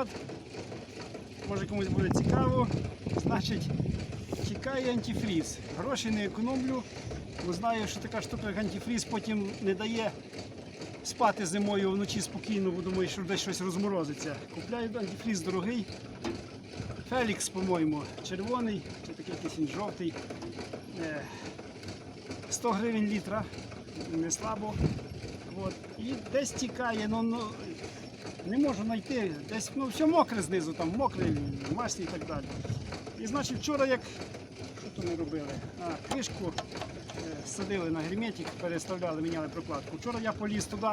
от, може комусь буде цікаво. Значить, чекає антифріз. Гроші не економлю, бо знаю, що така штука, як антифріз, потім не дає спати зимою вночі спокійно, бо думаю, що десь щось розморозиться. Купляю антифріз дорогий. Фелікс, по-моєму, червоний, чи такий якийсь він жовтий. Е, 100 гривень літра, не слабо. От. І десь тікає, ну, ну не можу знайти. Десь ну, все мокре знизу, там мокре, масні і так далі. І значить вчора як. Що ми робили? А, кришку е, садили на герметик, переставляли, міняли прокладку. Вчора я поліз туди,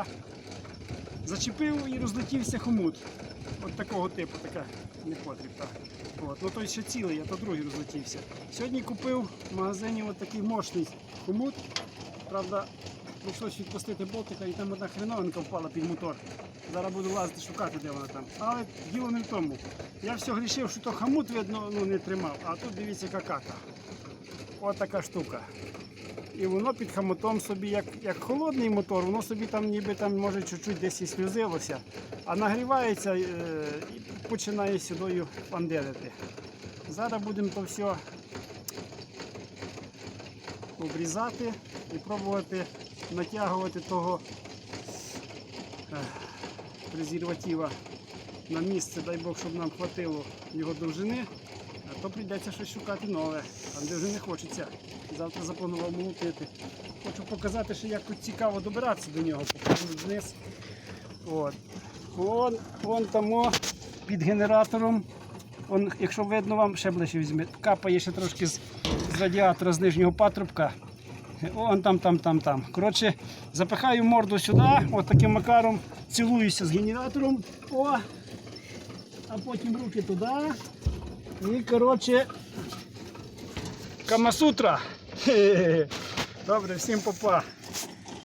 зачепив і розлетівся хомут. От такого типу, така непотріб. От. Ну той ще цілий, а то другий розлетівся. Сьогодні купив в магазині от такий мощний хомут. Правда, прийшлось відпустити болтика і там одна хреновинка впала під мотор. Зараз буду лазити шукати, де вона там. Але діло не в тому. Я все грішив, що то хамут, видно, ну, не тримав, а тут дивіться какака. От така штука. І воно під хамутом собі, як, як холодний мотор, воно собі там ніби там може чуть-чуть десь і сльозилося, а нагрівається е, і починає сюдою пандерити. Зараз будемо то все обрізати і пробувати натягувати того е, презерватива на місце, дай Бог, щоб нам хватило його довжини, а то прийдеться щось шукати нове. Там де вже не хочеться. Завтра запланував молотити. Хочу показати, що як тут цікаво добиратися до нього, покажу вниз. От. Вон, вон там під генератором. Он, якщо видно вам, ще ближче візьме, капає ще трошки з, з радіатора з нижнього патрубка. Он там, там, там, там. Коротше, запихаю морду сюди, от таким макаром, цілуюся з генератором. О! А потім руки туди. І, коротше, Камасутра. Добре, всім попа.